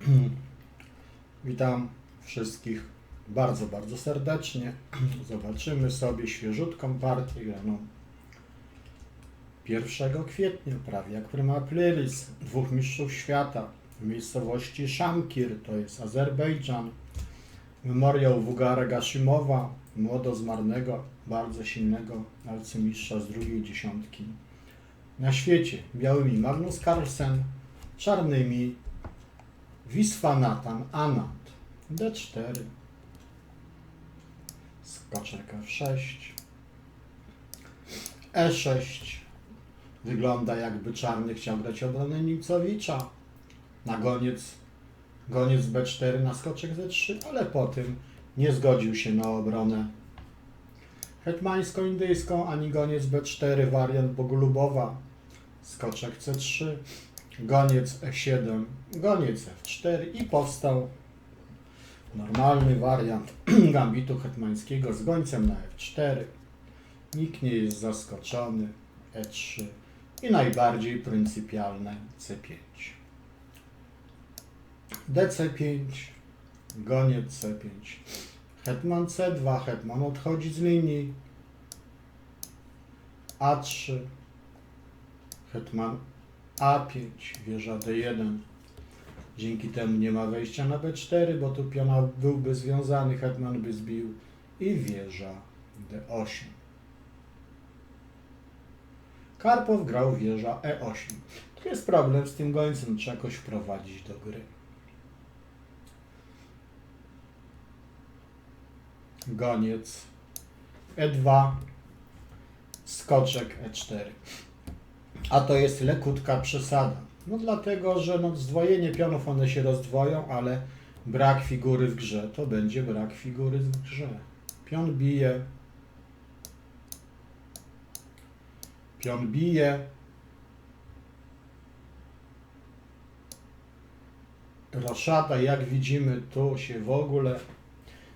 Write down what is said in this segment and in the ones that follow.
Witam wszystkich bardzo, bardzo serdecznie. Zobaczymy sobie świeżutką partię graną 1 kwietnia, prawie jak prima dwóch mistrzów świata w miejscowości Shamkir, to jest Azerbejdżan. Memoriał Wugara Gashimowa, młodo zmarnego, bardzo silnego arcymistrza z drugiej dziesiątki na świecie. Białymi Magnus Carlsen, czarnymi Wiswanatan Anand. D4. Skoczek F6. E6. Wygląda jakby czarny chciał grać obronę Nimcowicza. Na goniec, goniec B4 na skoczek Z3, ale po tym nie zgodził się na obronę hetmańsko-indyjską, ani goniec B4, wariant Bogulubowa, skoczek C3, goniec E7, goniec F4 i powstał normalny wariant gambitu hetmańskiego z gońcem na F4. Nikt nie jest zaskoczony, E3 i najbardziej pryncypialne C5. DC5, goniec C5, hetman C2, hetman odchodzi z linii, A3, hetman A5, wieża D1. Dzięki temu nie ma wejścia na B4, bo tu piona byłby związany, hetman by zbił i wieża D8. Karpow grał wieża E8. Tu jest problem z tym gońcem, trzeba jakoś wprowadzić do gry. Goniec E2, skoczek E4. A to jest lekutka przesada. No dlatego, że no zdwojenie pionów one się rozdwoją, ale brak figury w grze to będzie brak figury w grze. Pion bije. Pion bije. Roszada, jak widzimy, tu się w ogóle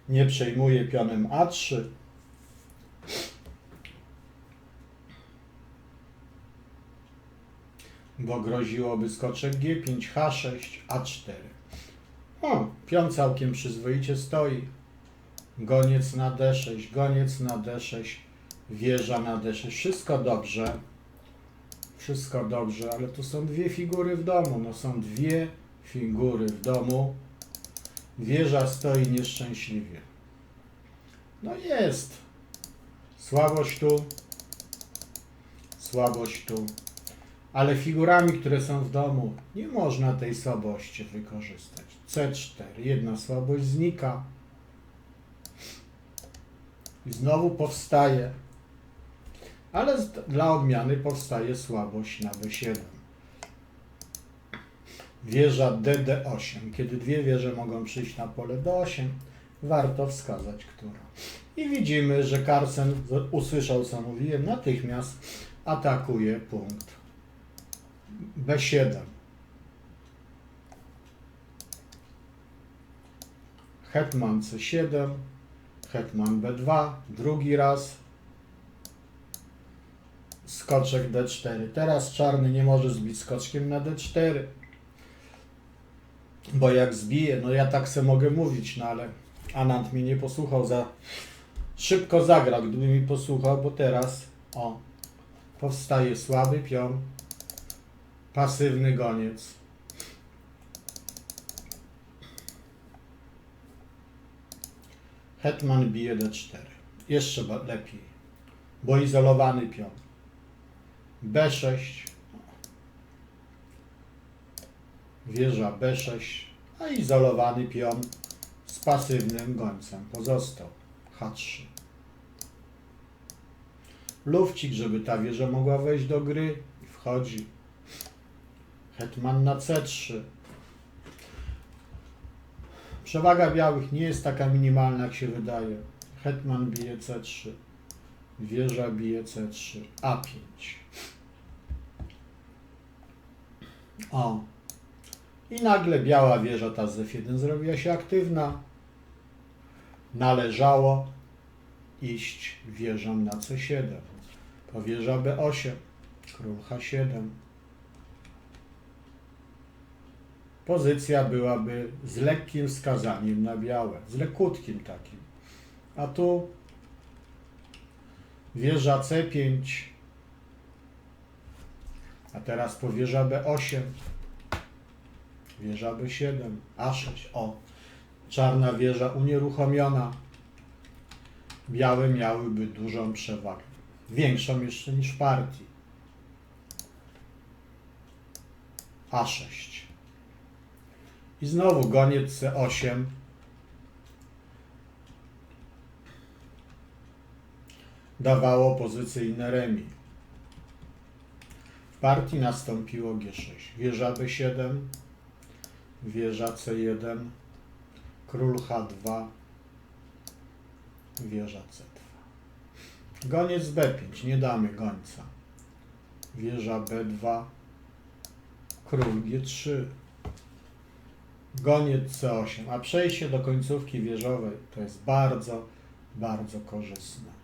nie przejmuje pionem A3. Bo groziłoby skoczek G5, H6, A4. O, pion całkiem przyzwoicie stoi. Goniec na D6, goniec na D6, wieża na D6. Wszystko dobrze. Wszystko dobrze, ale tu są dwie figury w domu. No są dwie figury w domu. Wieża stoi nieszczęśliwie. No jest. Słabość tu. Słabość tu. Ale figurami, które są w domu, nie można tej słabości wykorzystać. C4, jedna słabość znika. I znowu powstaje. Ale dla odmiany powstaje słabość na W7. Wieża DD8. Kiedy dwie wieże mogą przyjść na pole D8, warto wskazać, która. I widzimy, że Carlsen usłyszał, co mówiłem, natychmiast atakuje punkt B7. Hetman C7, Hetman B2, drugi raz, skoczek D4. Teraz czarny nie może zbić skoczkiem na D4, bo jak zbije, no ja tak se mogę mówić, no ale Anand mnie nie posłuchał, za szybko zagrał, gdyby mi posłuchał, bo teraz, o, powstaje słaby pion, pasywny goniec. Hetman bije D4. Jeszcze lepiej, bo izolowany pion. B6. Wieża B6, a izolowany pion z pasywnym gońcem pozostał. H3. Lufcik, żeby ta wieża mogła wejść do gry wchodzi. Hetman na C3. Przewaga białych nie jest taka minimalna, jak się wydaje. Hetman bije C3. Wieża bije C3. A5. O. I nagle biała wieża ta z F1 zrobiła się aktywna. Należało iść wieżą na C7. Po wieża B8. Król H7. Pozycja byłaby z lekkim wskazaniem na białe, z lekutkim takim. A tu wieża C5, a teraz po wieża B8, wieża B7, A6, o, czarna wieża unieruchomiona. Białe miałyby dużą przewagę, większą jeszcze niż partii. A6. I znowu goniec C8. Dawało pozycyjne remi. W partii nastąpiło G6. Wieża B7, wieża C1, król H2, wieża C2. Goniec B5, nie damy gońca. Wieża B2, król G3, goniec C8, a przejście do końcówki wieżowej to jest bardzo, bardzo korzystne.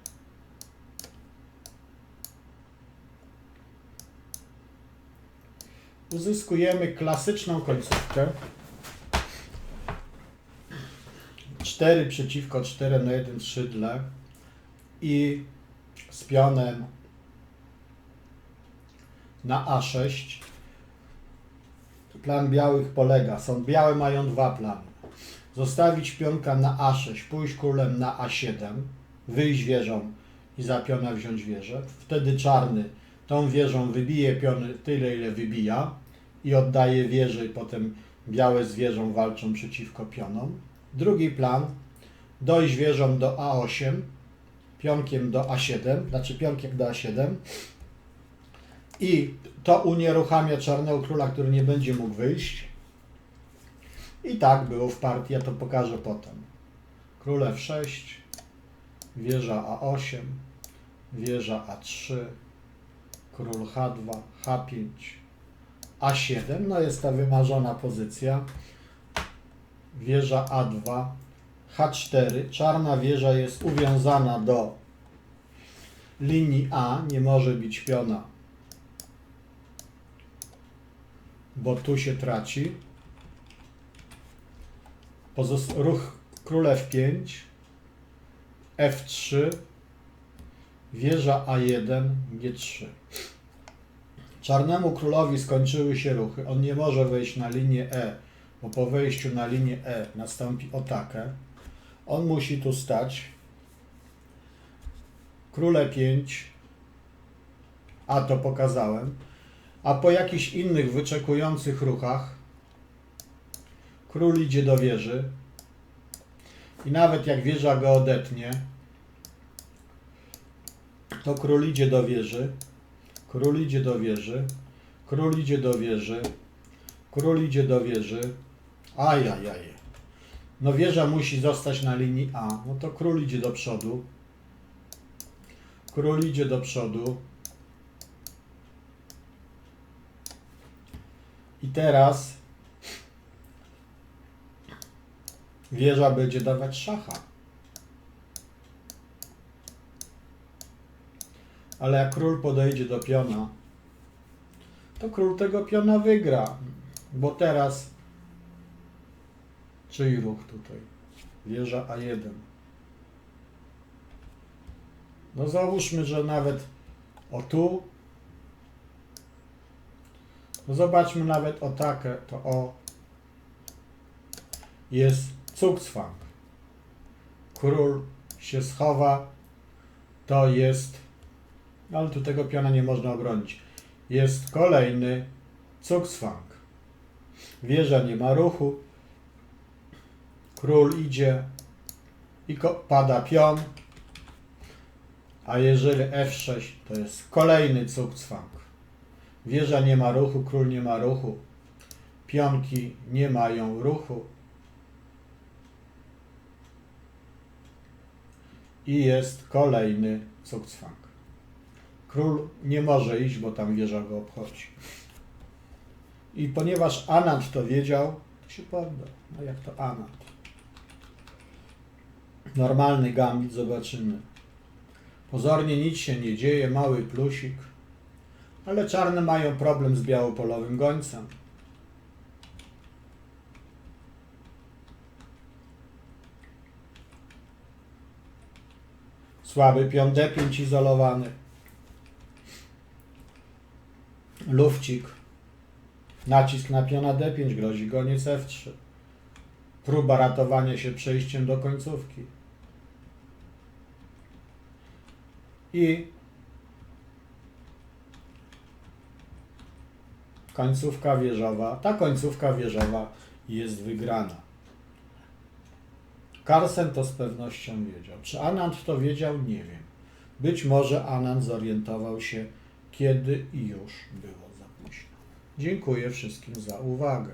Uzyskujemy klasyczną końcówkę. 4 przeciwko 4 na 1 skrzydle i z pionem na A6 Plan białych polega, są białe mają dwa plany. Zostawić pionka na A6, pójść królem na A7, wyjść wieżą i za piona wziąć wieżę. Wtedy czarny tą wieżą wybije piony tyle, ile wybija i oddaje wieżę i potem białe z wieżą walczą przeciwko pionom. Drugi plan, dojść wieżą do A8, pionkiem do A7, znaczy pionkiem do A7 i to unieruchamia czarnego króla, który nie będzie mógł wyjść. I tak było w partii, ja to pokażę potem. Król F6, wieża A8, wieża A3, król H2, H5, A7, no jest ta wymarzona pozycja. Wieża A2, H4, czarna wieża jest uwiązana do linii A, nie może być piona bo tu się traci. Pozos- ruch król F5, F3, wieża A1, G3. Czarnemu królowi skończyły się ruchy. On nie może wejść na linię E, bo po wejściu na linię E nastąpi otakę. On musi tu stać. Król E5, a to pokazałem a po jakichś innych wyczekujących ruchach król idzie do wieży i nawet jak wieża go odetnie, to król idzie do wieży, król idzie do wieży, król idzie do wieży, król idzie do wieży, ajajaj. No wieża musi zostać na linii A, no to król idzie do przodu, król idzie do przodu, I teraz wieża będzie dawać szacha. Ale jak król podejdzie do piona, to król tego piona wygra. Bo teraz czyj ruch tutaj? Wieża A1. No załóżmy, że nawet o tu zobaczmy nawet o takie, to o jest Zugzwang. Król się schowa, to jest, no ale tu tego piona nie można obronić. Jest kolejny Zugzwang. Wieża nie ma ruchu, król idzie i pada pion, a jeżeli F6 to jest kolejny Zugzwang. Wieża nie ma ruchu, król nie ma ruchu. Pionki nie mają ruchu. I jest kolejny Zugzwang. Król nie może iść, bo tam wieża go obchodzi. I ponieważ Anand to wiedział, to się poddał. No jak to Anand? Normalny gambit, zobaczymy. Pozornie nic się nie dzieje, mały plusik ale czarne mają problem z białopolowym gońcem. Słaby pion D5 izolowany. Lufcik. Nacisk na piona D5 grozi goniec F3. Próba ratowania się przejściem do końcówki. I końcówka wieżowa. Ta końcówka wieżowa jest wygrana. Carlsen to z pewnością wiedział. Czy Anand to wiedział? Nie wiem. Być może Anand zorientował się, kiedy i już było za późno. Dziękuję wszystkim za uwagę.